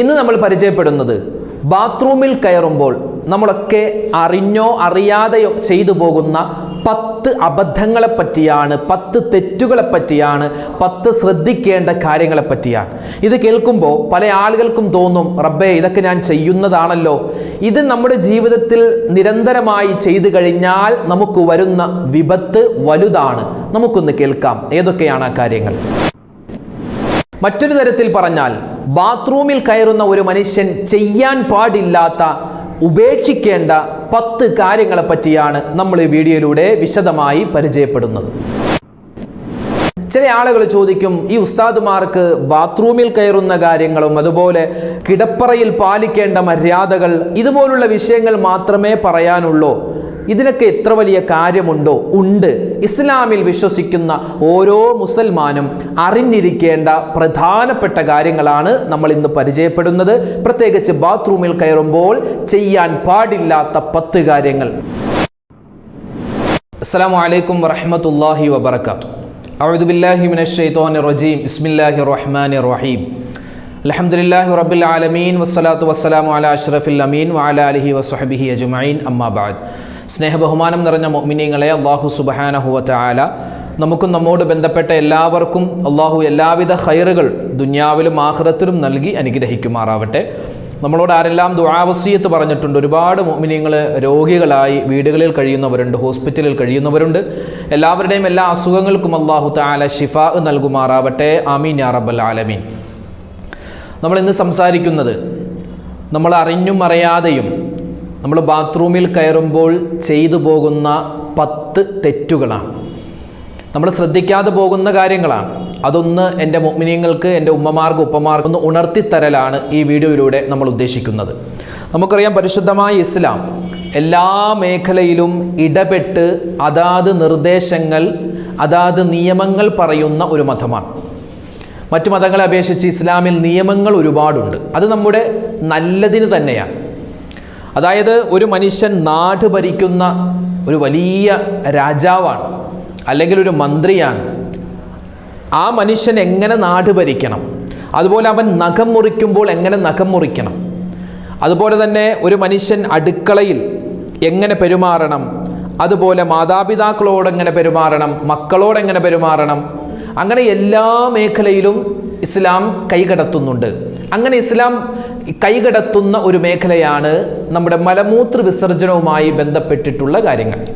ഇന്ന് നമ്മൾ പരിചയപ്പെടുന്നത് ബാത്റൂമിൽ കയറുമ്പോൾ നമ്മളൊക്കെ അറിഞ്ഞോ അറിയാതെയോ ചെയ്തു പോകുന്ന പത്ത് അബദ്ധങ്ങളെ പറ്റിയാണ് പത്ത് തെറ്റുകളെ പറ്റിയാണ് പത്ത് ശ്രദ്ധിക്കേണ്ട കാര്യങ്ങളെ പറ്റിയാണ്. ഇത് കേൾക്കുമ്പോൾ പല ആളുകൾക്കും തോന്നും റബ്ബേ ഇതൊക്കെ ഞാൻ ചെയ്യുന്നതാണല്ലോ. ഇത് നമ്മുടെ ജീവിതത്തിൽ നിരന്തരമായി ചെയ്തു കഴിഞ്ഞാൽ നമുക്ക് വരുന്ന വിപത്ത് വലുതാണ്. നമുക്കൊന്ന് കേൾക്കാം ഏതൊക്കെയാണ് ആ കാര്യങ്ങൾ? മറ്റൊരു തരത്തിൽ പറഞ്ഞാൽ ബാത്റൂമിൽ കയറുന്ന ഒരു മനുഷ്യൻ ചെയ്യാൻ പാടില്ലാത്ത ഉപേക്ഷിക്കേണ്ട പത്ത് കാര്യങ്ങളെ പറ്റിയാണ് നമ്മൾ ഈ വീഡിയോയിലൂടെ വിശദമായി പരിചയപ്പെടുന്നത്. ചില ആളുകൾ ചോദിക്കും ഈ ഉസ്താദുമാർക്ക് ബാത്റൂമിൽ കയറുന്ന കാര്യങ്ങളും അതുപോലെ കിടപ്പറയിൽ പാലിക്കേണ്ട മര്യാദകൾ ഇതുപോലുള്ള വിഷയങ്ങൾ മാത്രമേ പറയാനുള്ളൂ. ഇതിനൊക്കെ എത്ര വലിയ കാര്യമുണ്ടോ ഉണ്ട് ഇസ്ലാമിൽ വിശ്വസിക്കുന്ന ഓരോ മുസൽമാനും അറിഞ്ഞിരിക്കേണ്ട പ്രധാനപ്പെട്ട കാര്യങ്ങളാണ് നമ്മൾ ഇന്ന് പരിചയപ്പെടുന്നത് പ്രത്യേകിച്ച് ബാത്റൂമിൽ കയറുമ്പോൾ ചെയ്യാൻ പാടില്ലാത്ത പത്ത് കാര്യങ്ങൾ അസ്സാം വലൈക്കും വറഹമത്തല്ലാഹി വബർക്കാത്തു أعوذ بالله من الشيطان الرجيم بسم الله الرحمن الرحيم الحمد لله رب العالمين والصلاة والسلام على أشرف الأمين وعلى آله وصحبه أجمعين أما بعد സ്നേഹബഹുമാനം നിറഞ്ഞ മൊമിനിയങ്ങളെ അള്ളാഹു സുബഹാനഹുവ ആല നമുക്കും നമ്മോട് ബന്ധപ്പെട്ട എല്ലാവർക്കും അള്ളാഹു എല്ലാവിധ ഹൈറുകൾ ദുന്യാവിലും ആഹ്റത്തിലും നൽകി അനുഗ്രഹിക്കുമാറാവട്ടെ. നമ്മളോട് ആരെല്ലാം ദുആവസീയത്ത് പറഞ്ഞിട്ടുണ്ട് ഒരുപാട് മോമിനിയങ്ങൾ രോഗികളായി വീടുകളിൽ കഴിയുന്നവരുണ്ട് ഹോസ്പിറ്റലിൽ കഴിയുന്നവരുണ്ട്. എല്ലാവരുടെയും എല്ലാ അസുഖങ്ങൾക്കും അള്ളാഹു താല ഷിഫ നൽകുമാറാവട്ടെ. ആമീൻ യാ റബ്ബൽ ആലമീൻ. നമ്മൾ ഇന്ന് സംസാരിക്കുന്നത് നമ്മൾ അറിഞ്ഞും അറിയാതെയും നമ്മൾ ബാത്റൂമിൽ കയറുമ്പോൾ ചെയ്തു പോകുന്ന പത്ത് തെറ്റുകളാണ്. നമ്മൾ ശ്രദ്ധിക്കാതെ പോകുന്ന കാര്യങ്ങളാണ്. അതൊന്ന് എന്റെ മുഗ്മിനിയങ്ങൾക്ക് എന്റെ ഉമ്മമാർക്ക് ഉപ്പമാർക്ക് ഒന്ന് ഉണർത്തിത്തരലാണ് ഈ വീഡിയോയിലൂടെ നമ്മൾ ഉദ്ദേശിക്കുന്നത്. നമുക്കറിയാം പരിശുദ്ധമായ ഇസ്ലാം എല്ലാ മേഖലയിലും ഇടപെട്ട് അതാത് നിർദ്ദേശങ്ങൾ അതാത് നിയമങ്ങൾ പറയുന്ന ഒരു മതമാണ്. മറ്റു മതങ്ങളെ അപേക്ഷിച്ച് ഇസ്ലാമിൽ നിയമങ്ങൾ ഒരുപാടുണ്ട്. അത് നമ്മുടെ നല്ലതിന് തന്നെയാണ്. അതായത് ഒരു മനുഷ്യൻ നാട് ഭരിക്കുന്ന ഒരു വലിയ രാജാവാണ് അല്ലെങ്കിൽ ഒരു മന്ത്രിയാണ്. ആ മനുഷ്യൻ എങ്ങനെ നാട് ഭരിക്കണം? അതുപോലെ അവൻ നഖം മുറിക്കുമ്പോൾ എങ്ങനെ നഖം മുറിക്കണം? അതുപോലെ തന്നെ ഒരു മനുഷ്യൻ അടുക്കളയിൽ എങ്ങനെ പെരുമാറണം? അതുപോലെ മാതാപിതാക്കളോട് എങ്ങനെ പെരുമാറണം? മക്കളോട് എങ്ങനെ പെരുമാറണം? അങ്ങനെ എല്ലാ മേഖലയിലും ഇസ്ലാം കൈകടത്തുന്നുണ്ട്. അങ്ങനെ ഇസ്ലാം കൈകടത്തുന്ന ഒരു മേഖലയാണ് നമ്മുടെ മലമൂത്ര വിസർജനവുമായി ബന്ധപ്പെട്ടിട്ടുള്ള കാര്യങ്ങൾ.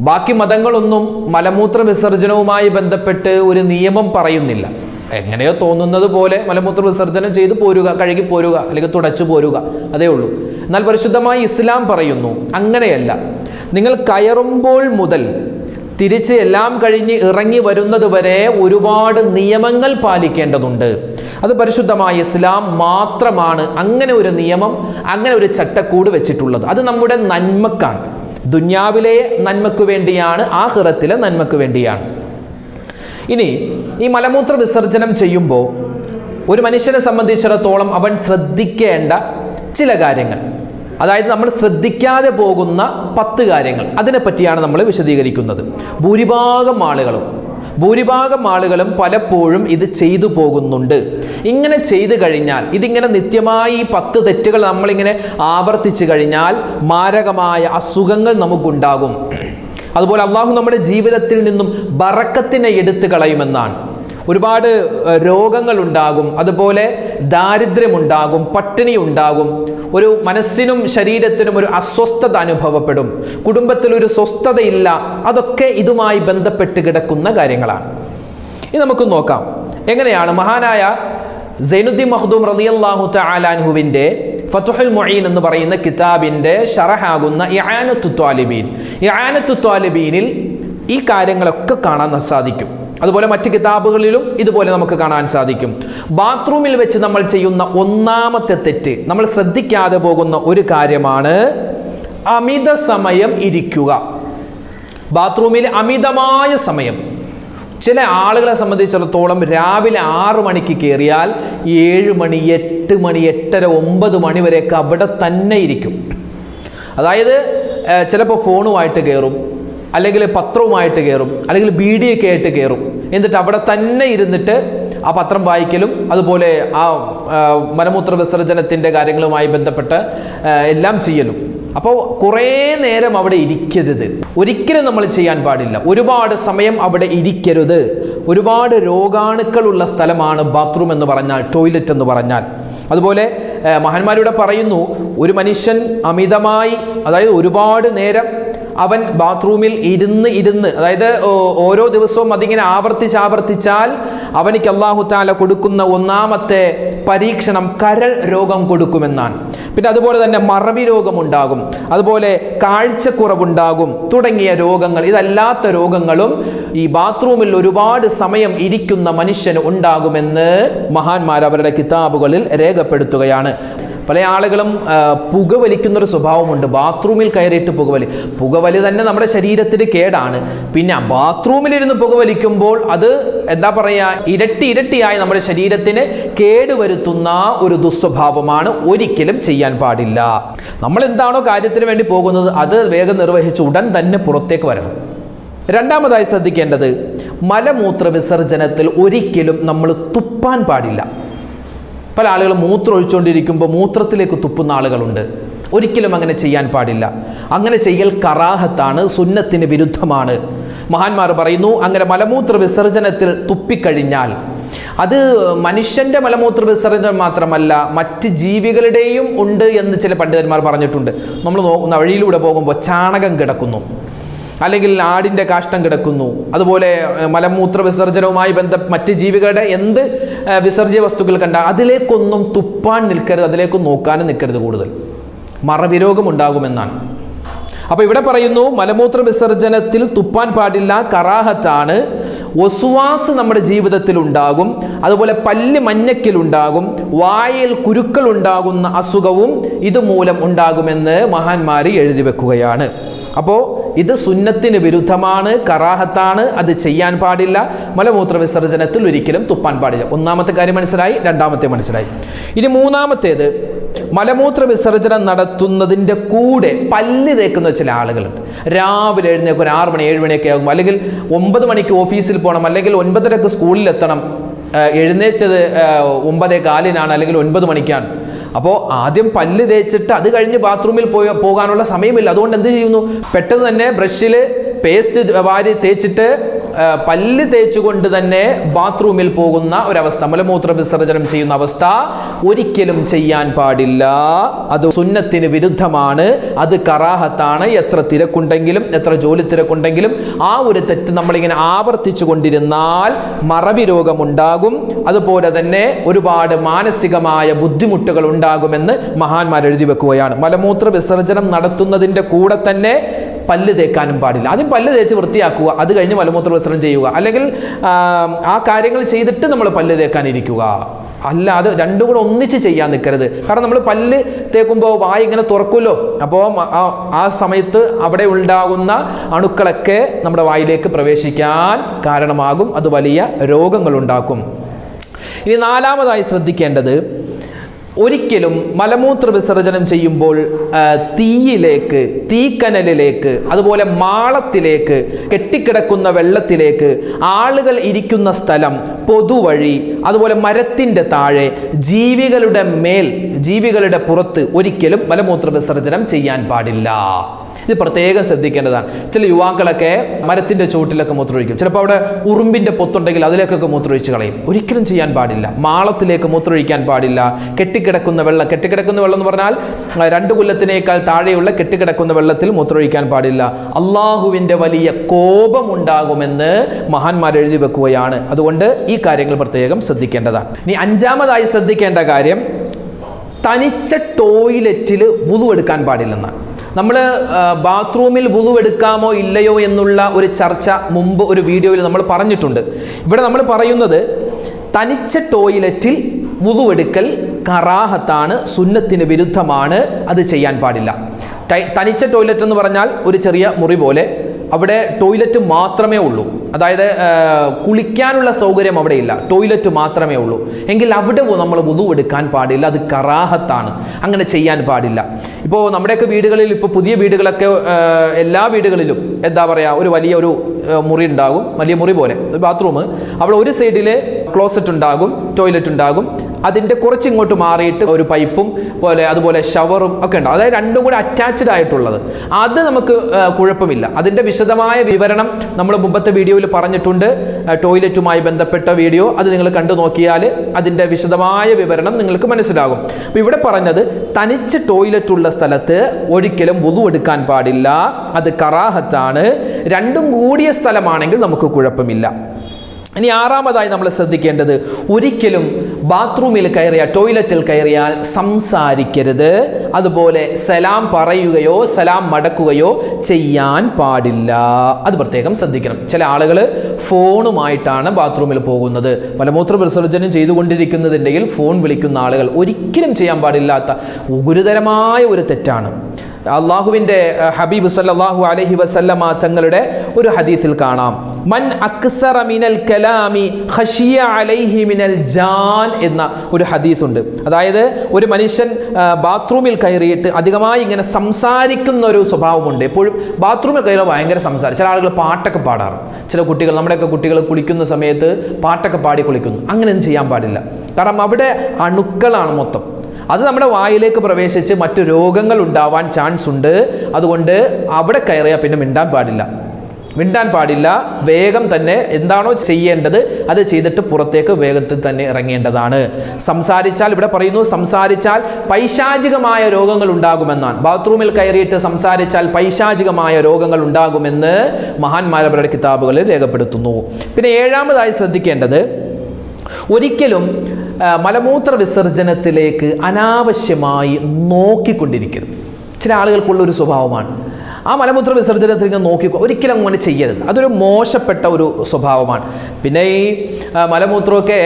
ബാക്കി മതങ്ങളൊന്നും മലമൂത്ര വിസർജനവുമായി ബന്ധപ്പെട്ട് ഒരു നിയമം പറയുന്നില്ല. എങ്ങനെയോ തോന്നുന്നത് പോലെ മലമൂത്ര വിസർജനം ചെയ്ത് പോരുക കഴുകി പോരുക അല്ലെങ്കിൽ തുടച്ചു പോരുക അതേ ഉള്ളൂ. എന്നാൽ പരിശുദ്ധമായി ഇസ്ലാം പറയുന്നു അങ്ങനെയല്ല. നിങ്ങൾ കയറുമ്പോൾ മുതൽ തിരിച്ച് എല്ലാം കഴിഞ്ഞ് ഇറങ്ങി വരുന്നത് വരെ ഒരുപാട് നിയമങ്ങൾ പാലിക്കേണ്ടതുണ്ട്. അത് പരിശുദ്ധമായ ഇസ്ലാം മാത്രമാണ് അങ്ങനെ ഒരു നിയമം അങ്ങനെ ഒരു ചട്ടക്കൂട് വെച്ചിട്ടുള്ളത്. അത് നമ്മുടെ നന്മക്കാണ്. ദുന്യാവിലെ നന്മക്ക് വേണ്ടിയാണ് ആഹ്റത്തിലെ നന്മക്ക് വേണ്ടിയാണ്. ഇനി ഈ മലമൂത്ര വിസർജനം ചെയ്യുമ്പോൾ ഒരു മനുഷ്യനെ സംബന്ധിച്ചിടത്തോളം അവൻ ശ്രദ്ധിക്കേണ്ട ചില കാര്യങ്ങൾ. അതായത് നമ്മൾ ശ്രദ്ധിക്കാതെ പോകുന്ന പത്ത് കാര്യങ്ങൾ. അതിനെപ്പറ്റിയാണ് നമ്മൾ വിശദീകരിക്കുന്നത്. ഭൂരിഭാഗം ആളുകളും ഭൂരിഭാഗം ആളുകളും പലപ്പോഴും ഇത് ചെയ്തു പോകുന്നുണ്ട്. ഇങ്ങനെ ചെയ്തു കഴിഞ്ഞാൽ ഇതിങ്ങനെ നിത്യമായി ഈ പത്ത് തെറ്റുകൾ നമ്മളിങ്ങനെ ആവർത്തിച്ചു കഴിഞ്ഞാൽ മാരകമായ അസുഖങ്ങൾ നമുക്കുണ്ടാകും. അതുപോലെ അള്ളാഹു നമ്മുടെ ജീവിതത്തിൽ നിന്നും ബറക്കത്തിനെ എടുത്തു കളയുമെന്നാണ്. ഒരുപാട് രോഗങ്ങൾ ഉണ്ടാകും അതുപോലെ ദാരിദ്ര്യമുണ്ടാകും പട്ടിണി ഉണ്ടാകും ഒരു മനസ്സിനും ശരീരത്തിനും ഒരു അസ്വസ്ഥത അനുഭവപ്പെടും. കുടുംബത്തിൽ ഒരു സ്വസ്ഥതയില്ല. അതൊക്കെ ഇതുമായി ബന്ധപ്പെട്ട് കിടക്കുന്ന കാര്യങ്ങളാണ്. ഇനി നമുക്ക് നോക്കാം. എങ്ങനെയാണ്? മഹാനായ സൈനുദ്ദീൻ മഹദൂം റളിയല്ലാഹു തലാൻഹുവിന്റെ ഫതുഹുൽ മൊയ്ൻ എന്ന് പറയുന്ന കിതാബിന്റെ ഷറഹാകുന്ന ഇആനത്തു ത്വാലിബീൻ ഇആനത്തു ത്വാലിബീനിൽ ഈ കാര്യങ്ങളൊക്കെ കാണാൻ സാധിക്കും. അതുപോലെ മറ്റ് കിതാബുകളിലും ഇതുപോലെ നമുക്ക് കാണാൻ സാധിക്കും. ബാത്റൂമിൽ വെച്ച് നമ്മൾ ചെയ്യുന്ന ഒന്നാമത്തെ തെറ്റ് നമ്മൾ ശ്രദ്ധിക്കാതെ പോകുന്ന ഒരു കാര്യമാണ് അമിത സമയം ഇരിക്കുക. ബാത്റൂമിൽ അമിതമായ സമയം. ചില ആളുകളെ സംബന്ധിച്ചിടത്തോളം രാവിലെ ആറു മണിക്ക് കയറിയാൽ ഏഴ് മണി എട്ട് മണി എട്ടര ഒമ്പത് മണി വരെയൊക്കെ അവിടെ തന്നെ ഇരിക്കും. അതായത് ചിലപ്പോൾ ഫോണുമായിട്ട് കയറും. അല്ലെങ്കിൽ പത്രവുമായിട്ട് കയറും അല്ലെങ്കിൽ ബീഡിയൊക്കെ ആയിട്ട് കയറും. എന്നിട്ട് അവിടെ തന്നെ ഇരുന്നിട്ട് ആ പത്രം വായിക്കലും അതുപോലെ ആ മലമൂത്ര വിസർജനത്തിന്റെ കാര്യങ്ങളുമായി ബന്ധപ്പെട്ട് എല്ലാം ചെയ്യലും. അപ്പോൾ കുറേ നേരം അവിടെ ഇരിക്കരുത്. ഒരിക്കലും നമ്മൾ ചെയ്യാൻ പാടില്ല. ഒരുപാട് സമയം അവിടെ ഇരിക്കരുത്. ഒരുപാട് രോഗാണുക്കളുള്ള സ്ഥലമാണ് ബാത്റൂം എന്ന് പറഞ്ഞാൽ ടോയ്ലറ്റ് എന്ന് പറഞ്ഞാൽ. അതുപോലെ മഹാന്മാരിവിടെ പറയുന്നു ഒരു മനുഷ്യൻ അമിതമായി അതായത് ഒരുപാട് നേരം അവൻ ബാത്റൂമിൽ ഇരുന്ന് ഇരുന്ന് അതായത് ഓരോ ദിവസവും അതിങ്ങനെ ആവർത്തിച്ച് ആവർത്തിച്ചാൽ അവനിക്ക് അള്ളാഹു താല കൊടുക്കുന്ന ഒന്നാമത്തെ പരീക്ഷണം കരൾ രോഗം കൊടുക്കുമെന്നാണ്. പിന്നെ അതുപോലെ തന്നെ മറവി രോഗമുണ്ടാകും അതുപോലെ കാഴ്ചക്കുറവുണ്ടാകും തുടങ്ങിയ രോഗങ്ങൾ ഇതല്ലാത്ത രോഗങ്ങളും ഈ ബാത്റൂമിൽ ഒരുപാട് സമയം ഇരിക്കുന്ന മനുഷ്യന് ഉണ്ടാകുമെന്ന് മഹാന്മാർ അവരുടെ കിതാബുകളിൽ രേഖപ്പെടുത്തുകയാണ്. പല ആളുകളും പുകവലിക്കുന്നൊരു സ്വഭാവമുണ്ട്. ബാത്റൂമിൽ കയറിയിട്ട് പുകവലി. പുകവലി തന്നെ നമ്മുടെ ശരീരത്തിന് കേടാണ്. പിന്നെ ബാത്റൂമിലിരുന്ന് പുകവലിക്കുമ്പോൾ അത് എന്താ പറയുക ഇരട്ടി ഇരട്ടിയായി നമ്മുടെ ശരീരത്തിന് കേടുവരുത്തുന്ന ഒരു ദുസ്വഭാവമാണ് ഒരിക്കലും ചെയ്യാൻ പാടില്ല. നമ്മൾ എന്താണോ കാര്യത്തിന് വേണ്ടി പോകുന്നത് അത് വേഗം നിർവഹിച്ച് ഉടൻ തന്നെ പുറത്തേക്ക് വരണം. രണ്ടാമതായി ശ്രദ്ധിക്കേണ്ടത് മലമൂത്ര വിസർജനത്തിൽ ഒരിക്കലും നമ്മൾ തുപ്പാൻ പാടില്ല. പല ആളുകളും മൂത്രം ഒഴിച്ചുകൊണ്ടിരിക്കുമ്പോൾ മൂത്രത്തിലേക്ക് തുപ്പുന്ന ആളുകളുണ്ട്. ഒരിക്കലും അങ്ങനെ ചെയ്യാൻ പാടില്ല. അങ്ങനെ ചെയ്യൽ കറാഹത്താണ് സുന്നത്തിന് വിരുദ്ധമാണ്. മഹാന്മാർ പറയുന്നു അങ്ങനെ മലമൂത്ര വിസർജനത്തിൽ തുപ്പിക്കഴിഞ്ഞാൽ അത് മനുഷ്യന്റെ മലമൂത്ര വിസർജനം മാത്രമല്ല മറ്റ് ജീവികളുടെയും ഉണ്ട് എന്ന് ചില പണ്ഡിതന്മാർ പറഞ്ഞിട്ടുണ്ട്. നമ്മൾ വഴിയിലൂടെ പോകുമ്പോൾ ചാണകം കിടക്കുന്നു. അല്ലെങ്കിൽ ആടിന്റെ കാഷ്ടം കിടക്കുന്നു. അതുപോലെ മലമൂത്ര വിസർജനവുമായി ബന്ധ മറ്റ് ജീവികളുടെ എന്ത് വിസർജ്യ വസ്തുക്കൾ കണ്ട അതിലേക്കൊന്നും തുപ്പാൻ നിൽക്കരുത് അതിലേക്ക് നോക്കാനും നിൽക്കരുത് കൂടുതൽ. മറവിരോഗം ഉണ്ടാകുമെന്നാണ് അപ്പോൾ ഇവിടെ പറയുന്നു മലമൂത്ര വിസർജനത്തിൽ തുപ്പാൻ പാടില്ല കറാഹത്താണ്. ഒസുവാസ് നമ്മുടെ ജീവിതത്തിൽ ഉണ്ടാകും. അതുപോലെ പല്ല് മഞ്ഞക്കിലുണ്ടാകും വായിൽ കുരുക്കൾ ഉണ്ടാകുന്ന അസുഖവും ഇതുമൂലം ഉണ്ടാകുമെന്ന് മഹാന്മാർ എഴുതി വെക്കുകയാണ്. അപ്പോൾ ഇത് സുന്നത്തിന് വിരുദ്ധമാണ് കറാഹത്താണ് അത് ചെയ്യാൻ പാടില്ല. മലമൂത്ര വിസർജനത്തിൽ ഒരിക്കലും തുപ്പാൻ പാടില്ല. ഒന്നാമത്തെ കാര്യം മനസ്സിലായി രണ്ടാമത്തെ മനസ്സിലായി. ഇനി മൂന്നാമത്തേത് മലമൂത്ര വിസർജനം നടത്തുന്നതിന്റെ കൂടെ പല്ല് തേക്കുന്ന ചില ആളുകളുണ്ട്. രാവിലെ എഴുന്നേക്കും ഒരു ആറ് മണി ഏഴ് മണിയൊക്കെ ആകും അല്ലെങ്കിൽ ഒമ്പത് മണിക്ക് ഓഫീസിൽ പോകണം അല്ലെങ്കിൽ ഒൻപതരക്ക് സ്കൂളിലെത്തണം. എഴുന്നേറ്റത് ഒമ്പതേ കാലിനാണ് അല്ലെങ്കിൽ ഒൻപത് മണിക്കാണ്. അപ്പോൾ ആദ്യം പല്ല് തേച്ചിട്ട് അത് കഴിഞ്ഞ് ബാത്റൂമിൽ പോയി പോകാനുള്ള സമയമില്ല. അതുകൊണ്ട് എന്ത് ചെയ്യുന്നു? പെട്ടെന്ന് തന്നെ ബ്രഷിൽ പേസ്റ്റ് വാരി തേച്ചിട്ട് പല്ല് തേച്ചുകൊണ്ട് തന്നെ ബാത്റൂമിൽ പോകുന്ന ഒരവസ്ഥ. മലമൂത്ര വിസർജനം ചെയ്യുന്ന അവസ്ഥ ഒരിക്കലും ചെയ്യാൻ പാടില്ല. അത് സുന്നത്തിന് വിരുദ്ധമാണ്. അത് കറാഹത്താണ്. എത്ര തിരക്കുണ്ടെങ്കിലും എത്ര ജോലി തിരക്കുണ്ടെങ്കിലും ആ ഒരു തെറ്റ് നമ്മളിങ്ങനെ ആവർത്തിച്ചു കൊണ്ടിരുന്നാൽ മറവി രോഗമുണ്ടാകും. അതുപോലെ തന്നെ ഒരുപാട് മാനസികമായ ബുദ്ധിമുട്ടുകൾ ഉണ്ടാകുമെന്ന് മഹാന്മാർ എഴുതി വെക്കുകയാണ്. മലമൂത്ര വിസർജനം നടത്തുന്നതിന്റെ കൂടെ തന്നെ പല്ല് തേക്കാനും പാടില്ല. ആദ്യം പല്ല് തേച്ച് വൃത്തിയാക്കുക അത് കഴിഞ്ഞ് മലമൂത്ര വിസർജനം ചെയ്യുക. അല്ലെങ്കിൽ ആ, കാര്യങ്ങൾ ചെയ്തിട്ട് നമ്മൾ പല്ല് തേക്കാനിരിക്കുക. അല്ല അത് രണ്ടും കൂടെ ഒന്നിച്ച് ചെയ്യാൻ നിൽക്കരുത്. കാരണം നമ്മൾ പല്ല് തേക്കുമ്പോൾ വായ ഇങ്ങനെ തുറക്കുമല്ലോ? അപ്പോൾ ആ- സമയത്ത് അവിടെ ഉണ്ടാകുന്ന അണുക്കളൊക്കെ നമ്മുടെ വായിലേക്ക് പ്രവേശിക്കാൻ കാരണമാകും. അത് വലിയ രോഗങ്ങൾ ഉണ്ടാക്കും. ഇനി നാലാമതായി ശ്രദ്ധിക്കേണ്ടത് ഒരിക്കലും മലമൂത്ര വിസർജനം ചെയ്യുമ്പോൾ തീയിലേക്ക് തീക്കനലിലേക്ക് അതുപോലെ മാളത്തിലേക്ക് കെട്ടിക്കിടക്കുന്ന വെള്ളത്തിലേക്ക് ആളുകൾ ഇരിക്കുന്ന സ്ഥലം പൊതുവഴി അതുപോലെ മരത്തിന്റെ താഴെ ജീവികളുടെ മേൽ ജീവികളുടെ പുറത്ത് ഒരിക്കലും മലമൂത്ര വിസർജനം ചെയ്യാൻ പാടില്ല. ഇത് പ്രത്യേകം ശ്രദ്ധിക്കേണ്ടതാണ്. ചില യുവാക്കളൊക്കെ മരത്തിന്റെ ചുവട്ടിലൊക്കെ മൂത്രമൊഴിക്കും. ചിലപ്പോൾ അവിടെ ഉറുമ്പിന്റെ പൊത്തുണ്ടെങ്കിൽ അതിലേക്കൊക്കെ മൂത്രമൊഴിച്ച് കളയും. ഒരിക്കലും ചെയ്യാൻ പാടില്ല. മാളത്തിലേക്ക് മൂത്രമൊഴിക്കാൻ പാടില്ല. കെട്ടിക്കിടക്കുന്ന വെള്ളം കെട്ടിക്കിടക്കുന്ന വെള്ളം എന്ന് പറഞ്ഞാൽ രണ്ട് കൊല്ലത്തിനേക്കാൾ താഴെയുള്ള കെട്ടിക്കിടക്കുന്ന വെള്ളത്തിൽ മൂത്രമൊഴിക്കാൻ പാടില്ല. അള്ളാഹുവിന്റെ വലിയ കോപമുണ്ടാകുമെന്ന് മഹാന്മാർ എഴുതി വെക്കുകയാണ്. അതുകൊണ്ട് ഈ കാര്യങ്ങൾ പ്രത്യേകം ശ്രദ്ധിക്കേണ്ടതാണ്. ഇനി അഞ്ചാമതായി ശ്രദ്ധിക്കേണ്ട കാര്യം തനിച്ച ടോയ്ലറ്റിൽ വുതു എടുക്കാൻ പാടില്ലെന്നാണ്. നമ്മൾ ബാത്റൂമിൽ വുളു എടുക്കാമോ ഇല്ലയോ എന്നുള്ള ഒരു ചർച്ച മുമ്പ് ഒരു വീഡിയോയിൽ നമ്മൾ പറഞ്ഞിട്ടുണ്ട്. ഇവിടെ നമ്മൾ പറയുന്നത് തനിച്ച ടോയ്ലറ്റിൽ വുളു എടുക്കൽ കറാഹത്താണ് സുന്നത്തിന് വിരുദ്ധമാണ് അത് ചെയ്യാൻ പാടില്ല. തനിച്ച ടോയ്ലറ്റ് എന്ന് പറഞ്ഞാൽ ഒരു ചെറിയ മുറി പോലെ അവിടെ ടോയ്ലറ്റ് മാത്രമേ ഉള്ളൂ. അതായത് കുളിക്കാനുള്ള സൗകര്യം അവിടെ ഇല്ല. ടോയ്ലറ്റ് മാത്രമേ ഉള്ളൂ. എങ്കിൽ അവിടെ നമ്മൾ വുതു എടുക്കാൻ പാടില്ല. അത് കറാഹത്താണ്. അങ്ങനെ ചെയ്യാൻ പാടില്ല. ഇപ്പോൾ നമ്മുടെയൊക്കെ വീടുകളിൽ ഇപ്പോൾ പുതിയ വീടുകളൊക്കെ എല്ലാ വീടുകളിലും എന്താ പറയുക ഒരു വലിയ ഒരു മുറി ഉണ്ടാകും. വലിയ മുറി പോലെ. ഒരു ബാത്റൂം അവിടെ ഒരു സൈഡിൽ ക്ലോസറ്റ് ഉണ്ടാകും ടോയ്ലറ്റ് ഉണ്ടാകും. അതിന്റെ കുറച്ചിങ്ങോട്ട് മാറിയിട്ട് ഒരു പൈപ്പും പോലെ അതുപോലെ ഷവറും ഒക്കെ ഉണ്ട് അതായത് രണ്ടും കൂടി അറ്റാച്ച്ഡ് ആയിട്ടുള്ളത്. അത് നമുക്ക് കുഴപ്പമില്ല. അതിന്റെ വിശദമായ വിവരണം നമ്മൾ മുമ്പത്തെ വീഡിയോയിൽ പറഞ്ഞിട്ടുണ്ട്. ടോയ്ലറ്റുമായി ബന്ധപ്പെട്ട വീഡിയോ. അത് നിങ്ങൾ കണ്ടു നോക്കിയാൽ അതിന്റെ വിശദമായ വിവരണം നിങ്ങൾക്ക് മനസ്സിലാകും. അപ്പോൾ ഇവിടെ പറഞ്ഞത് തനിച്ച് ടോയ്ലറ്റ് ഉള്ള സ്ഥലത്ത് ഒരിക്കലും വുതു എടുക്കാൻ പാടില്ല. അത് കറാഹത്താണ്. രണ്ടും കൂടിയ സ്ഥലമാണെങ്കിൽ നമുക്ക് കുഴപ്പമില്ല. ഇനി ആറാമതായി നമ്മൾ ശ്രദ്ധിക്കേണ്ടത് ഒരിക്കലും ബാത്റൂമിൽ കയറിയ ടോയ്ലറ്റിൽ കയറിയാൽ സംസാരിക്കരുത്. അതുപോലെ സലാം പറയുകയോ സലാം മടക്കുകയോ ചെയ്യാൻ പാടില്ല. അത് പ്രത്യേകം ശ്രദ്ധിക്കണം. ചില ആളുകൾ ഫോണുമായിട്ടാണ് ബാത്റൂമിൽ പോകുന്നത്. മലമൂത്ര വിസർജനം ചെയ്തുകൊണ്ടിരിക്കുന്നതിന്റെയിൽ ഫോൺ വിളിക്കുന്ന ആളുകൾ ഒരിക്കലും ചെയ്യാൻ പാടില്ലാത്ത ഗുരുതരമായ ഒരു തെറ്റാണ്. അള്ളാഹുവിന്റെ ഹബീബ് സല്ലാഹു അലഹി വസല്ലമ തങ്ങളുടെ ഒരു ഹദീസിൽ കാണാം. മൻ അക്സറ മിനൽ കലാമി ഹഷിയ അലൈഹി മിനൽ ജാൻ എന്ന ഒരു ഹദീസുണ്ട്. അതായത് ഒരു മനുഷ്യൻ ബാത്റൂമിൽ കയറിയിട്ട് അധികമായി ഇങ്ങനെ സംസാരിക്കുന്ന ഒരു സ്വഭാവമുണ്ട്. എപ്പോഴും ബാത്റൂമിൽ കയറി ഭയങ്കര സംസാരം. ചില ആളുകൾ പാട്ടൊക്കെ പാടാറ്. ചില കുട്ടികൾ നമ്മുടെയൊക്കെ കുട്ടികൾ കുളിക്കുന്ന സമയത്ത് പാട്ടൊക്കെ പാടി കുളിക്കുന്നു. അങ്ങനെയൊന്നും ചെയ്യാൻ പാടില്ല. കാരണം അവിടെ അണുക്കളാണ് മൊത്തം. അത് നമ്മുടെ വായിലേക്ക് പ്രവേശിച്ച് മറ്റു രോഗങ്ങൾ ഉണ്ടാവാൻ ചാൻസ് ഉണ്ട്. അതുകൊണ്ട് അവിടെ കയറിയാൽ പിന്നെ മിണ്ടാൻ പാടില്ല. മിണ്ടാൻ പാടില്ല. വേഗം തന്നെ എന്താണോ ചെയ്യേണ്ടത് അത് ചെയ്തിട്ട് പുറത്തേക്ക് വേഗത്തിൽ തന്നെ ഇറങ്ങേണ്ടതാണ്. സംസാരിച്ചാൽ ഇവിടെ പറയുന്നു സംസാരിച്ചാൽ പൈശാചികമായ രോഗങ്ങൾ ഉണ്ടാകുമെന്നാണ്. ബാത്റൂമിൽ കയറിയിട്ട് സംസാരിച്ചാൽ പൈശാചികമായ രോഗങ്ങൾ ഉണ്ടാകുമെന്ന് മഹാന്മാരവരുടെ കിതാബുകളിൽ രേഖപ്പെടുത്തുന്നു. പിന്നെ ഏഴാമതായി ശ്രദ്ധിക്കേണ്ടത് ഒരിക്കലും മലമൂത്ര വിസർജനത്തിലേക്ക് അനാവശ്യമായി നോക്കിക്കൊണ്ടിരിക്കരുത്. ചില ആളുകൾക്കുള്ള ഒരു സ്വഭാവമാണ്. ആ മലമൂത്ര വിസർജനത്തിൽ ഇങ്ങനെ നോക്കി ഒരിക്കലും അങ്ങനെ ചെയ്യരുത്. അതൊരു മോശപ്പെട്ട ഒരു സ്വഭാവമാണ്. പിന്നെ ഈ മലമൂത്രമൊക്കെ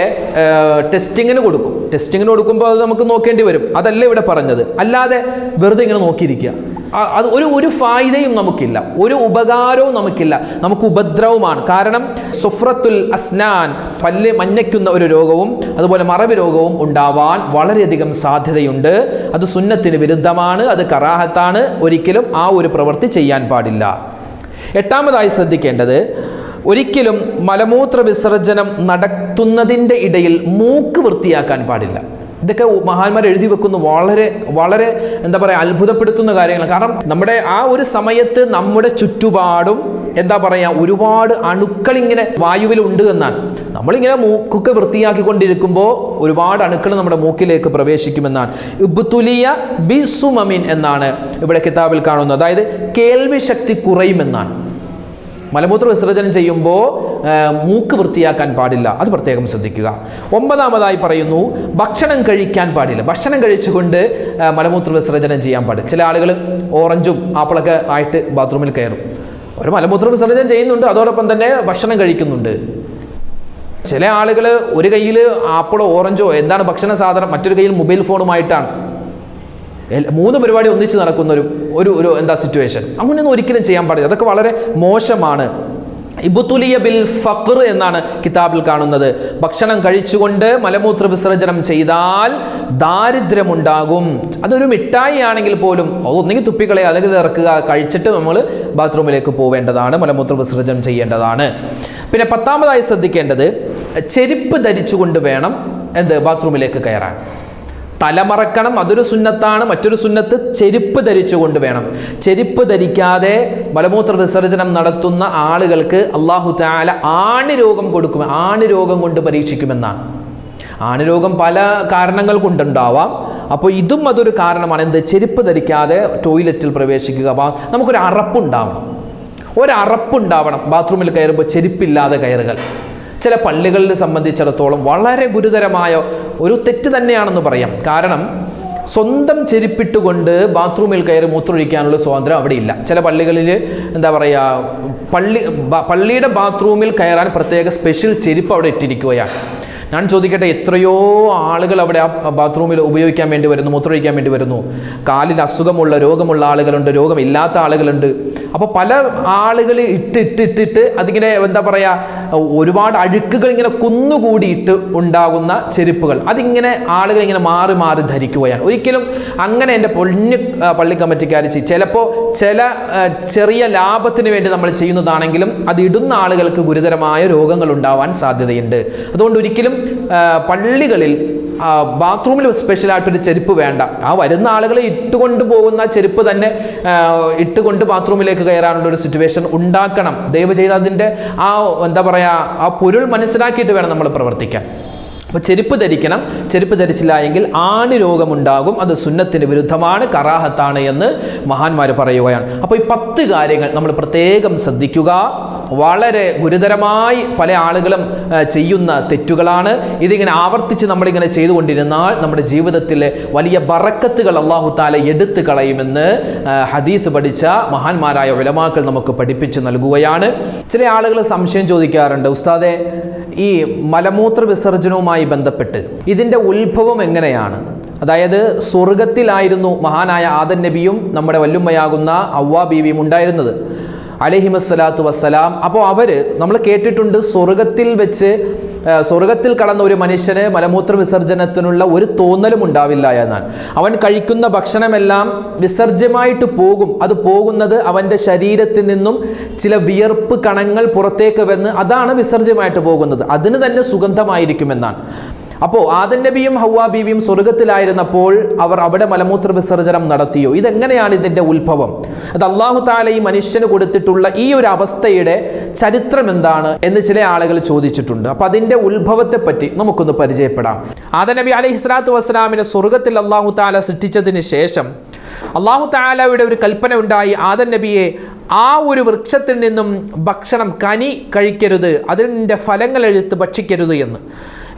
ടെസ്റ്റിങ്ങിന് കൊടുക്കും. ടെസ്റ്റിങ്ങിന് കൊടുക്കുമ്പോൾ അത് നമുക്ക് നോക്കേണ്ടി വരും. അതല്ല ഇവിടെ പറഞ്ഞത്? അല്ലാതെ വെറുതെ ഇങ്ങനെ നോക്കിയിരിക്കുക. അത് ഒരു ഒരു ഫായിദയും നമുക്കില്ല. ഒരു ഉപകാരവും നമുക്കില്ല. നമുക്ക് ഉപദ്രവമാണ്. കാരണം സുഫ്രത്തുൽ അസ്നാൻ പല്ല് മഞ്ഞയ്ക്കുന്ന ഒരു രോഗവും അതുപോലെ മറവി രോഗവും ഉണ്ടാവാൻ വളരെയധികം സാധ്യതയുണ്ട്. അത് സുന്നത്തിന് വിരുദ്ധമാണ്. അത് കറാഹത്താണ്. ഒരിക്കലും ആ ഒരു പ്രവൃത്തി ചെയ്യാൻ പാടില്ല. എട്ടാമതായി ശ്രദ്ധിക്കേണ്ടത് ഒരിക്കലും മലമൂത്ര വിസർജനം നടത്തുന്നതിന്റെ ഇടയിൽ മൂക്ക് വൃത്തിയാക്കാൻ പാടില്ല. ഇതൊക്കെ മഹാന്മാർ എഴുതി വെക്കുന്ന വളരെ വളരെ എന്താ പറയുക അത്ഭുതപ്പെടുത്തുന്ന കാര്യങ്ങളാണ്. കാരണം നമ്മുടെ ആ ഒരു സമയത്ത് നമ്മുടെ ചുറ്റുപാടും എന്താ പറയുക ഒരുപാട് അണുക്കൾ ഇങ്ങനെ വായുവിൽ ഉണ്ട് എന്നാണ്. നമ്മളിങ്ങനെ മൂക്കൊക്കെ വൃത്തിയാക്കിക്കൊണ്ടിരിക്കുമ്പോൾ ഒരുപാട് അണുക്കൾ നമ്മുടെ മൂക്കിലേക്ക് പ്രവേശിക്കുമെന്നാണ്. ഇബ്തുലിയ ബിസുമമിൻ എന്നാണ് ഇവിടെ കിതാബിൽ കാണുന്നത്. അതായത് കേൾവി ശക്തി കുറയുമെന്നാണ്. മലമൂത്ര വിസർജനം ചെയ്യുമ്പോൾ മൂക്ക് വൃത്തിയാക്കാൻ പാടില്ല. അത് പ്രത്യേകം ശ്രദ്ധിക്കുക. ഒമ്പതാമതായി പറയുന്നു ഭക്ഷണം കഴിക്കാൻ പാടില്ല. ഭക്ഷണം കഴിച്ചുകൊണ്ട് മലമൂത്ര വിസർജനം ചെയ്യാൻ പാടില്ല. ചില ആളുകൾ ഓറഞ്ചും ആപ്പിളൊക്കെ ആയിട്ട് ബാത്റൂമിൽ കയറും. ഒരു മലമൂത്ര വിസർജനം ചെയ്യുന്നുണ്ട് അതോടൊപ്പം തന്നെ ഭക്ഷണം കഴിക്കുന്നുണ്ട്. ചില ആളുകൾ ഒരു കയ്യിൽ ആപ്പിളോ ഓറഞ്ചോ എന്താണ് ഭക്ഷണ സാധനം? മറ്റൊരു കയ്യിൽ മൊബൈൽ ഫോണുമായിട്ടാണ്. മൂന്ന് പരിപാടി ഒന്നിച്ച് നടക്കുന്ന ഒരു ഒരു ഒരു എന്താ സിറ്റുവേഷൻ അങ്ങനെയൊന്നും ഒരിക്കലും ചെയ്യാൻ പാടില്ല. അതൊക്കെ വളരെ മോശമാണ്. ഇബുത്തുലിയ ബിൽ ഫഖർ എന്നാണ് കിതാബിൽ കാണുന്നത്. ഭക്ഷണം കഴിച്ചുകൊണ്ട് മലമൂത്ര വിസർജനം ചെയ്താൽ ദാരിദ്ര്യമുണ്ടാകും. അതൊരു മിഠായി ആണെങ്കിൽ പോലും ഒന്നെങ്കിൽ തുപ്പിക്കളെ അല്ലെങ്കിൽ ഇറക്കുക കഴിച്ചിട്ട് നമ്മൾ ബാത്റൂമിലേക്ക് പോവേണ്ടതാണ് മലമൂത്ര വിസർജനം ചെയ്യേണ്ടതാണ്. പിന്നെ പത്താമതായി ശ്രദ്ധിക്കേണ്ടത് ചെരുപ്പ് ധരിച്ചുകൊണ്ട് വേണം എന്ത് ബാത്റൂമിലേക്ക് കയറാൻ. തലമറക്കണം. അതൊരു സുന്നത്താണ്. മറ്റൊരു സുന്നത്ത് ചെരുപ്പ് ധരിച്ചുകൊണ്ട് വേണം. ചെരുപ്പ് ധരിക്കാതെ മലമൂത്ര വിസർജനം നടത്തുന്ന ആളുകൾക്ക് അള്ളാഹു ചാല ആണി രോഗം കൊടുക്കും. ആണി രോഗം കൊണ്ട് പരീക്ഷിക്കുമെന്നാണ്. ആണി രോഗം പല കാരണങ്ങൾ കൊണ്ടുണ്ടാവാം. അപ്പോൾ ഇതും അതൊരു കാരണമാണ്. എന്ത്? ചെരുപ്പ് ധരിക്കാതെ ടോയ്ലറ്റിൽ പ്രവേശിക്കുക. അപ്പം നമുക്കൊരു അറപ്പുണ്ടാവണം. ഒരറപ്പുണ്ടാവണം ബാത്റൂമിൽ കയറുമ്പോൾ ചെരുപ്പില്ലാതെ കയറുകൾ ചില പള്ളികളിൽ സംബന്ധിച്ചിടത്തോളം വളരെ ഗുരുതരമായ ഒരു തെറ്റ് തന്നെയാണെന്ന് പറയാം. കാരണം സ്വന്തം ചെരുപ്പിട്ടുകൊണ്ട് ബാത്റൂമിൽ കയറി മൂത്രമൊഴിക്കാനുള്ള സ്വാതന്ത്ര്യം അവിടെ ഇല്ല ചില പള്ളികളിൽ എന്താ പറയുക പള്ളി പള്ളിയുടെ ബാത്റൂമിൽ കയറാൻ പ്രത്യേക സ്പെഷ്യൽ ചെരുപ്പ് അവിടെ ഇട്ടിരിക്കുകയാണ്. ഞാൻ ചോദിക്കട്ടെ എത്രയോ ആളുകൾ അവിടെ ആ ബാത്റൂമിൽ ഉപയോഗിക്കാൻ വേണ്ടി വരുന്നു മൂത്രമൊഴിക്കാൻ വേണ്ടി വരുന്നു. കാലിൽ അസുഖമുള്ള രോഗമുള്ള ആളുകളുണ്ട് രോഗമില്ലാത്ത ആളുകളുണ്ട്. അപ്പോൾ പല ആളുകൾ ഇട്ട് ഇട്ട് ഇട്ടിട്ട് അതിങ്ങനെ എന്താ പറയുക ഒരുപാട് അഴുക്കുകൾ ഇങ്ങനെ കുന്നുകൂടിയിട്ട് ഉണ്ടാകുന്ന ചെരുപ്പുകൾ. അതിങ്ങനെ ആളുകൾ ഇങ്ങനെ മാറി മാറി ധരിക്കുകയാണ്. ഒരിക്കലും അങ്ങനെ എന്റെ പൊളിഞ്ഞ് പള്ളി കമ്മിറ്റിക്കാർ ചെയ്യും ചിലപ്പോൾ ചില ചെറിയ ലാഭത്തിന് വേണ്ടി നമ്മൾ ചെയ്യുന്നതാണെങ്കിലും അത് ഇടുന്ന ആളുകൾക്ക് ഗുരുതരമായ രോഗങ്ങൾ ഉണ്ടാവാൻ സാധ്യതയുണ്ട്. അതുകൊണ്ട് ഒരിക്കലും പള്ളികളിൽ ബാത്റൂമിൽ സ്പെഷ്യലായിട്ടൊരു ചെരുപ്പ് വേണ്ട. ആ വരുന്ന ആളുകളെ ഇട്ടുകൊണ്ട് പോകുന്ന ചെരുപ്പ് തന്നെ ഇട്ടുകൊണ്ട് ബാത്റൂമിലേക്ക് കയറാനുള്ള ഒരു സിറ്റുവേഷൻ ഉണ്ടാക്കണം. ദയവ് ചെയ്ത് അതിന്റെ ആ എന്താ പറയുക ആ പൊരുൾ മനസ്സിലാക്കിയിട്ട് വേണം നമ്മൾ പ്രവർത്തിക്കാൻ. അപ്പോൾ ചെരുപ്പ് ധരിക്കണം. ചെരുപ്പ് ധരിച്ചില്ല എങ്കിൽ ആണി രോഗമുണ്ടാകും. അത് സുന്നത്തിന് വിരുദ്ധമാണ് കറാഹത്താണ് എന്ന് മഹാന്മാർ പറയുകയാണ്. അപ്പോൾ ഈ പത്ത് കാര്യങ്ങൾ നമ്മൾ പ്രത്യേകം ശ്രദ്ധിക്കുക. വളരെ ഗുരുതരമായി പല ആളുകളും ചെയ്യുന്ന തെറ്റുകളാണ്. ഇതിങ്ങനെ ആവർത്തിച്ച് നമ്മളിങ്ങനെ ചെയ്തുകൊണ്ടിരുന്നാൽ നമ്മുടെ ജീവിതത്തിലെ വലിയ ബറക്കത്തുകൾ അള്ളാഹു താല എടുത്തു കളയുമെന്ന് ഹദീസ് പഠിച്ച മഹാന്മാരായ വിലമാക്കൾ നമുക്ക് പഠിപ്പിച്ച് നൽകുകയാണ്. ചില ആളുകൾ സംശയം ചോദിക്കാറുണ്ട് ഉസ്താദെ ഈ മലമൂത്ര വിസർജനവുമായി ബന്ധപ്പെട്ട്. ഇതിന്റെ ഉത്ഭവം എങ്ങനെയാണ്? അതായത് സ്വർഗത്തിലായിരുന്നു മഹാനായ ആദൻ നബിയും നമ്മുടെ വല്ലുമ്മയാകുന്ന അവ്വ ബീവിയും ഉണ്ടായിരുന്നത്. അലഹിമസ്സലാത്തു വസ്സലാം. അപ്പോൾ അവർ നമ്മൾ കേട്ടിട്ടുണ്ട് സ്വർഗത്തിൽ വെച്ച് സ്വർഗത്തിൽ കടന്ന ഒരു മനുഷ്യന് മലമൂത്ര വിസർജനത്തിനുള്ള ഒരു തോന്നലും ഉണ്ടാവില്ല എന്നാണ്. അവൻ കഴിക്കുന്ന ഭക്ഷണമെല്ലാം വിസർജ്യമായിട്ട് പോകും. അത് പോകുന്നത് അവന്റെ ശരീരത്തിൽ നിന്നും ചില വിയർപ്പ് കണങ്ങൾ പുറത്തേക്ക് വന്ന് അതാണ് വിസർജ്യമായിട്ട് പോകുന്നത്. അതിന് തന്നെ സുഗന്ധമായിരിക്കുമെന്നാണ്. അപ്പോൾ ആദൻ നബിയും ഹൗവാ ബീവിയും സ്വർഗത്തിലായിരുന്നപ്പോൾ അവർ അവിടെ മലമൂത്ര വിസർജനം നടത്തിയോ? ഇതെങ്ങനെയാണ് ഇതിന്റെ ഉത്ഭവം? അത് അള്ളാഹു താല ഈ മനുഷ്യന് കൊടുത്തിട്ടുള്ള ഈ ഒരു അവസ്ഥയുടെ ചരിത്രം എന്താണ് എന്ന് ചില ആളുകൾ ചോദിച്ചിട്ടുണ്ട്. അപ്പോൾ അതിന്റെ ഉത്ഭവത്തെ പറ്റി നമുക്കൊന്ന് പരിചയപ്പെടാം. ആദൻ നബി അലൈഹി സ്വലാത്തു വസ്സലാമിനെ സ്വർഗത്തിൽ അള്ളാഹു താല സൃഷ്ടിച്ചതിന് ശേഷം അള്ളാഹു താലയുടെ ഒരു കൽപ്പന ഉണ്ടായി. ആദൻ നബിയെ ആ ഒരു വൃക്ഷത്തിൽ നിന്നും ഭക്ഷണം കനി കഴിക്കരുത് അതിന്റെ ഫലങ്ങൾ എഴുത്ത് ഭക്ഷിക്കരുത് എന്ന്.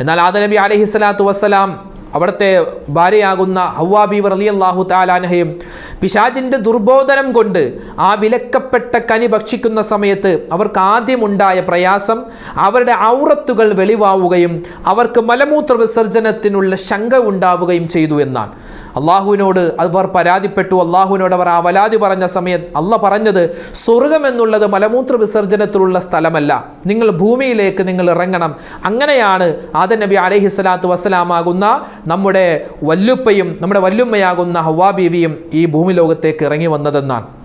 എന്നാൽ ആദ നബി അലൈഹി സ്വലാത്തു വസ്സലാം അവിടുത്തെ ഭാര്യയാകുന്ന ഹൗവാബി റലി അള്ളാഹു താലാനഹയും പിശാജിന്റെ ദുർബോധനം കൊണ്ട് ആ വിലക്കപ്പെട്ട കനി ഭക്ഷിക്കുന്ന സമയത്ത് അവർക്ക് ആദ്യമുണ്ടായ പ്രയാസം അവരുടെ ഔറത്തുകൾ വെളിവാവുകയും അവർക്ക് മലമൂത്ര വിസർജനത്തിനുള്ള ശങ്ക ഉണ്ടാവുകയും ചെയ്തു എന്നാണ്. അള്ളാഹുവിനോട് അവർ പരാതിപ്പെട്ടു. അള്ളാഹുവിനോട് അവർ ആ വലാതി പറഞ്ഞ സമയത്ത് അല്ല പറഞ്ഞത് സ്വർഗം എന്നുള്ളത് മലമൂത്ര വിസർജനത്തിലുള്ള സ്ഥലമല്ല. നിങ്ങൾ ഭൂമിയിലേക്ക് നിങ്ങൾ ഇറങ്ങണം. അങ്ങനെയാണ് ആദൻ നബി അലഹി സ്വലാത്തു വസ്സലാമാകുന്ന നമ്മുടെ വല്ലുപ്പയും നമ്മുടെ വല്ലുമ്മയാകുന്ന ഹവാ ബീവിയും ഈ ഭൂമി ലോകത്തേക്ക് ഇറങ്ങി വന്നതെന്നാണ്.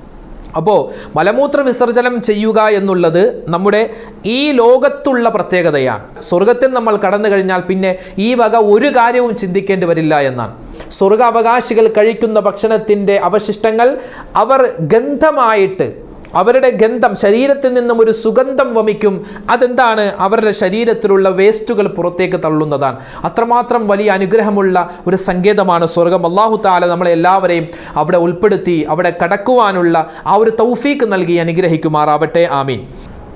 അപ്പോൾ മലമൂത്ര വിസർജനം ചെയ്യുക എന്നുള്ളത് നമ്മുടെ ഈ ലോകത്തുള്ള പ്രത്യേകതയാണ്. സ്വർഗത്തിൽ നമ്മൾ കടന്നു കഴിഞ്ഞാൽ പിന്നെ ഈ വക ഒരു കാര്യവും ചിന്തിക്കേണ്ടി വരില്ല എന്നാണ്. സ്വർഗ അവകാശികൾ കഴിക്കുന്ന ഭക്ഷണത്തിന്റെ അവശിഷ്ടങ്ങൾ അവർ ഗന്ധമായിട്ട് അവരുടെ ഗന്ധം ശരീരത്തിൽ നിന്നും ഒരു സുഗന്ധം വമിക്കും. അതെന്താണ്? അവരുടെ ശരീരത്തിലുള്ള വേസ്റ്റുകൾ പുറത്തേക്ക് തള്ളുന്നതാണ്. അത്രമാത്രം വലിയ അനുഗ്രഹമുള്ള ഒരു സങ്കേതമാണ് സ്വർഗം. അള്ളാഹു താല നമ്മളെ എല്ലാവരെയും അവിടെ ഉൾപ്പെടുത്തി അവിടെ കടക്കുവാനുള്ള ആ ഒരു തൗഫീക്ക് നൽകി അനുഗ്രഹിക്കുമാറാവട്ടെ. ആമീൻ.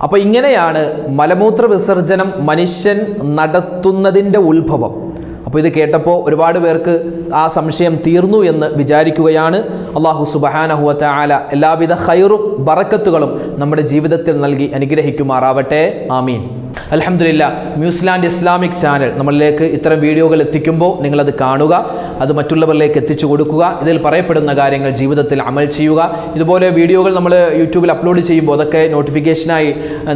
അപ്പോൾ ഇങ്ങനെയാണ് മലമൂത്ര വിസർജനം മനുഷ്യൻ നടത്തുന്നതിന്റെ ഉത്ഭവം. അപ്പോൾ ഇത് കേട്ടപ്പോൾ ഒരുപാട് പേർക്ക് ആ സംശയം തീർന്നു എന്ന് വിചാരിക്കുകയാണ്. അള്ളാഹു സുബഹാനഹുവറ്റ ആല എല്ലാവിധ ഹൈറും ബറക്കത്തുകളും നമ്മുടെ ജീവിതത്തിൽ നൽകി അനുഗ്രഹിക്കുമാറാവട്ടെ. ആമീൻ. അലഹമില്ല ന്യൂസിലാൻഡ് ഇസ്ലാമിക് ചാനൽ നമ്മളിലേക്ക് ഇത്തരം വീഡിയോകൾ എത്തിക്കുമ്പോൾ നിങ്ങളത് കാണുക അത് മറ്റുള്ളവരിലേക്ക് എത്തിച്ചു കൊടുക്കുക ഇതിൽ പറയപ്പെടുന്ന കാര്യങ്ങൾ ജീവിതത്തിൽ അമൽ ചെയ്യുക. ഇതുപോലെ വീഡിയോകൾ നമ്മൾ യൂട്യൂബിൽ അപ്ലോഡ് ചെയ്യുമ്പോൾ അതൊക്കെ നോട്ടിഫിക്കേഷനായി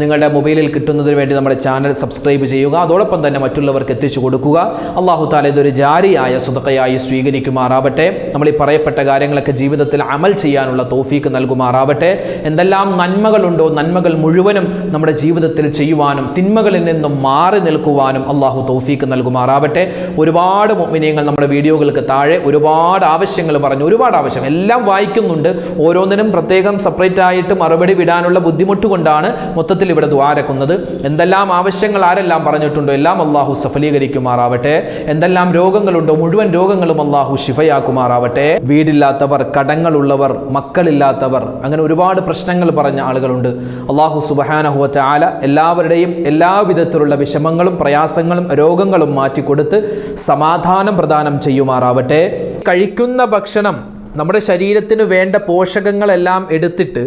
നിങ്ങളുടെ മൊബൈലിൽ കിട്ടുന്നതിന് വേണ്ടി നമ്മുടെ ചാനൽ സബ്സ്ക്രൈബ് ചെയ്യുക. അതോടൊപ്പം തന്നെ മറ്റുള്ളവർക്ക് എത്തിച്ചു കൊടുക്കുക. അള്ളാഹു താല ഇതൊരു ജാരിയായ സുതക്കയായി സ്വീകരിക്കുമാറാവട്ടെ. നമ്മൾ ഈ പറയപ്പെട്ട കാര്യങ്ങളൊക്കെ ജീവിതത്തിൽ അമൽ ചെയ്യാനുള്ള തോഫീക്ക് നൽകുമാറാവട്ടെ. എന്തെല്ലാം നന്മകളുണ്ടോ നന്മകൾ മുഴുവനും നമ്മുടെ ജീവിതത്തിൽ ചെയ്യുവാനും തിന്മകളിൽ നിന്നും മാറി നിൽക്കുവാനും അള്ളാഹു തൗഫീക്ക് നൽകുമാറാവട്ടെ. ഒരുപാട് മുഅ്മിനീങ്ങൾ നമ്മുടെ വീഡിയോകൾക്ക് താഴെ ഒരുപാട് ആവശ്യങ്ങൾ പറഞ്ഞു. ഒരുപാട് ആവശ്യം. എല്ലാം വായിക്കുന്നുണ്ട്. ഓരോന്നിനും പ്രത്യേകം സെപ്പറേറ്റ് ആയിട്ട് മറുപടി വിടാനുള്ള ബുദ്ധിമുട്ട് കൊണ്ടാണ് മൊത്തത്തിൽ ഇവിടെ ദ്വാരക്കുന്നത് എന്തെല്ലാം ആവശ്യങ്ങൾ ആരെല്ലാം പറഞ്ഞിട്ടുണ്ടോ എല്ലാം അള്ളാഹു സഫലീകരിക്കുമാറാവട്ടെ. എന്തെല്ലാം രോഗങ്ങളുണ്ടോ മുഴുവൻ രോഗങ്ങളും അള്ളാഹു ശിഫയാക്കുമാറാവട്ടെ. വീടില്ലാത്തവർ കടങ്ങളുള്ളവർ മക്കളില്ലാത്തവർ അങ്ങനെ ഒരുപാട് പ്രശ്നങ്ങൾ പറഞ്ഞ ആളുകളുണ്ട്. അള്ളാഹു സുബഹാനഹുവറ്റ ആല എല്ലാവരുടെയും എല്ലാവിധത്തിലുള്ള വിഷമങ്ങളും പ്രയാസങ്ങളും രോഗങ്ങളും മാറ്റിക്കൊടുത്ത് സമാധാനം പ്രദാനം ചെയ്യുമാറാവട്ടെ. കഴിക്കുന്ന ഭക്ഷണം നമ്മുടെ ശരീരത്തിന് വേണ്ട പോഷകങ്ങളെല്ലാം എടുത്തിട്ട്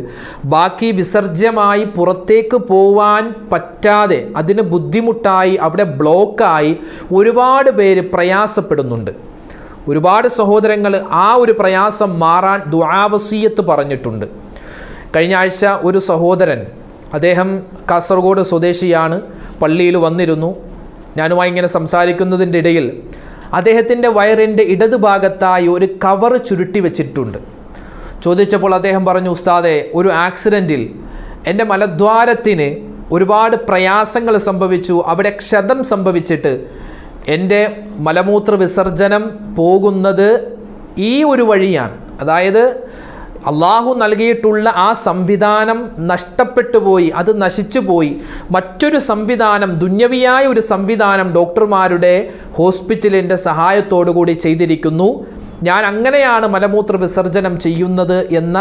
ബാക്കി വിസർജ്യമായി പുറത്തേക്ക് പോവാൻ പറ്റാതെ അതിന് ബുദ്ധിമുട്ടായി അവിടെ ബ്ലോക്കായി ഒരുപാട് പേര് പ്രയാസപ്പെടുന്നുണ്ട്. ഒരുപാട് സഹോദരങ്ങൾ ആ ഒരു പ്രയാസം മാറാൻ ദുആവസീയത്ത് പറഞ്ഞിട്ടുണ്ട്. കഴിഞ്ഞ ആഴ്ച ഒരു സഹോദരൻ അദ്ദേഹം കാസർഗോഡ് സ്വദേശിയാണ്. പള്ളിയിൽ വന്നിരുന്നു. ഞാനുമായി ഇങ്ങനെ സംസാരിക്കുന്നതിന്റെ ഇടയിൽ അദ്ദേഹത്തിന്റെ വയറിന്റെ ഇടതുഭാഗത്തായി ഒരു കവർ ചുരുട്ടി വെച്ചിട്ടുണ്ട്. ചോദിച്ചപ്പോൾ അദ്ദേഹം പറഞ്ഞു ഉസ്താദെ ഒരു ആക്സിഡന്റിൽ എന്റെ മലദ്വാരത്തിന് ഒരുപാട് പ്രയാസങ്ങൾ സംഭവിച്ചു. അവിടെ ക്ഷതം സംഭവിച്ചിട്ട് എന്റെ മലമൂത്ര വിസർജനം പോകുന്നത് ഈ ഒരു വഴിയാണ്. അതായത് അള്ളാഹു നൽകിയിട്ടുള്ള ആ സംവിധാനം നഷ്ടപ്പെട്ടു പോയി അത് നശിച്ചു പോയി. മറ്റൊരു സംവിധാനം ദുന്യവിയായ ഒരു സംവിധാനം ഡോക്ടർമാരുടെ ഹോസ്പിറ്റലിന്റെ കൂടി ചെയ്തിരിക്കുന്നു. ഞാൻ അങ്ങനെയാണ് മലമൂത്ര വിസർജനം ചെയ്യുന്നത് എന്ന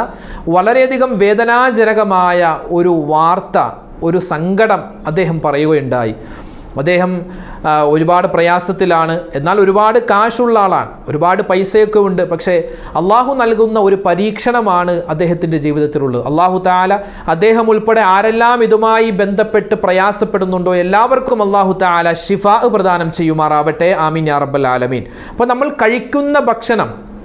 വളരെയധികം വേദനാജനകമായ ഒരു വാർത്ത ഒരു സങ്കടം അദ്ദേഹം പറയുകയുണ്ടായി. അദ്ദേഹം ഒരുപാട് പ്രയാസത്തിലാണ്. എന്നാൽ ഒരുപാട് കാശുള്ള ആളാണ്. ഒരുപാട് പൈസയൊക്കെ ഉണ്ട്. പക്ഷേ അള്ളാഹു നൽകുന്ന ഒരു പരീക്ഷണമാണ് അദ്ദേഹത്തിന്റെ ജീവിതത്തിലുള്ളത്. അള്ളാഹു താല അദ്ദേഹം ഉൾപ്പെടെ ആരെല്ലാം ഇതുമായി ബന്ധപ്പെട്ട് പ്രയാസപ്പെടുന്നുണ്ടോ എല്ലാവർക്കും അള്ളാഹു താല ഷിഫാ പ്രദാനം ചെയ്യുമാറാവട്ടെ. ആമീൻ യാ റബ്ബൽ ആലമീൻ. അപ്പോൾ നമ്മൾ കഴിക്കുന്ന ഭക്ഷണം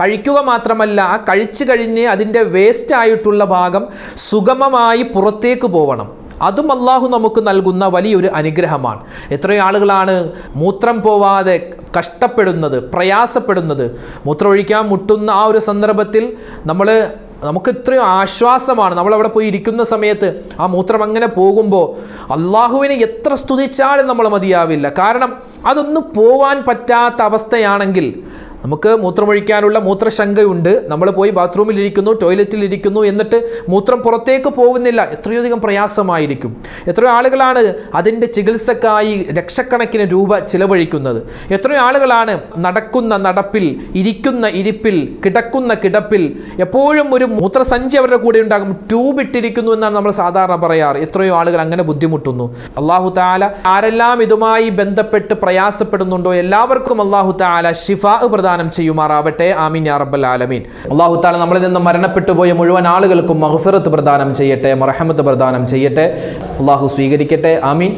കഴിക്കുക മാത്രമല്ല കഴിച്ചു കഴിഞ്ഞ് അതിന്റെ വേസ്റ്റ് ആയിട്ടുള്ള ഭാഗം സുഗമമായി പുറത്തേക്ക് പോവണം. അതും അള്ളാഹു നമുക്ക് നൽകുന്ന വലിയൊരു അനുഗ്രഹമാണ്. എത്രയോ ആളുകളാണ് മൂത്രം പോവാതെ കഷ്ടപ്പെടുന്നത് പ്രയാസപ്പെടുന്നത്. മൂത്രമൊഴിക്കാൻ മുട്ടുന്ന ആ ഒരു സന്ദർഭത്തിൽ നമ്മൾ നമുക്ക് ഇത്രയും ആശ്വാസമാണ്. നമ്മളവിടെ പോയി ഇരിക്കുന്ന സമയത്ത് ആ മൂത്രം അങ്ങനെ പോകുമ്പോൾ അള്ളാഹുവിനെ എത്ര സ്തുതിച്ചാലും നമ്മൾ മതിയാവില്ല. കാരണം അതൊന്നും പോവാൻ പറ്റാത്ത അവസ്ഥയാണെങ്കിൽ നമുക്ക് മൂത്രമൊഴിക്കാനുള്ള മൂത്രശങ്കയുണ്ട്. നമ്മൾ പോയി ബാത്റൂമിൽ ഇരിക്കുന്നു ടോയ്ലറ്റിൽ ഇരിക്കുന്നു എന്നിട്ട് മൂത്രം പുറത്തേക്ക് പോകുന്നില്ല. എത്രയോ അധികം പ്രയാസമായിരിക്കും. എത്രയോ ആളുകളാണ് അതിന്റെ ചികിത്സക്കായി ലക്ഷക്കണക്കിന് രൂപ ചിലവഴിക്കുന്നത്. എത്രയോ ആളുകളാണ് നടക്കുന്ന നടപ്പിൽ ഇരിക്കുന്ന ഇരിപ്പിൽ കിടക്കുന്ന കിടപ്പിൽ എപ്പോഴും ഒരു മൂത്രസഞ്ചി അവരുടെ കൂടെ ഉണ്ടാകും. ട്യൂബ് ഇട്ടിരിക്കുന്നു എന്നാണ് നമ്മൾ സാധാരണ പറയാറ്. എത്രയോ ആളുകൾ അങ്ങനെ ബുദ്ധിമുട്ടുന്നു. അള്ളാഹു താല ആരെല്ലാം ഇതുമായി ബന്ധപ്പെട്ട് പ്രയാസപ്പെടുന്നുണ്ടോ? എല്ലാവർക്കും അള്ളാഹു താല ഷിഫ പ്രദാനം ചെയ്യുമാറാവട്ടെ. ആമീൻ യാ റബ്ബൽ ആലമീൻ. അള്ളാഹു താല നമ്മളിൽ നിന്ന് മരണപ്പെട്ടു പോയ മുഴുവൻ ആളുകൾക്കും മഹഫിറത്ത് പ്രദാനം ചെയ്യട്ടെ മറഹമത്ത് പ്രദാനം ചെയ്യട്ടെ. അള്ളാഹു സ്വീകരിക്കട്ടെ. ആമീൻ.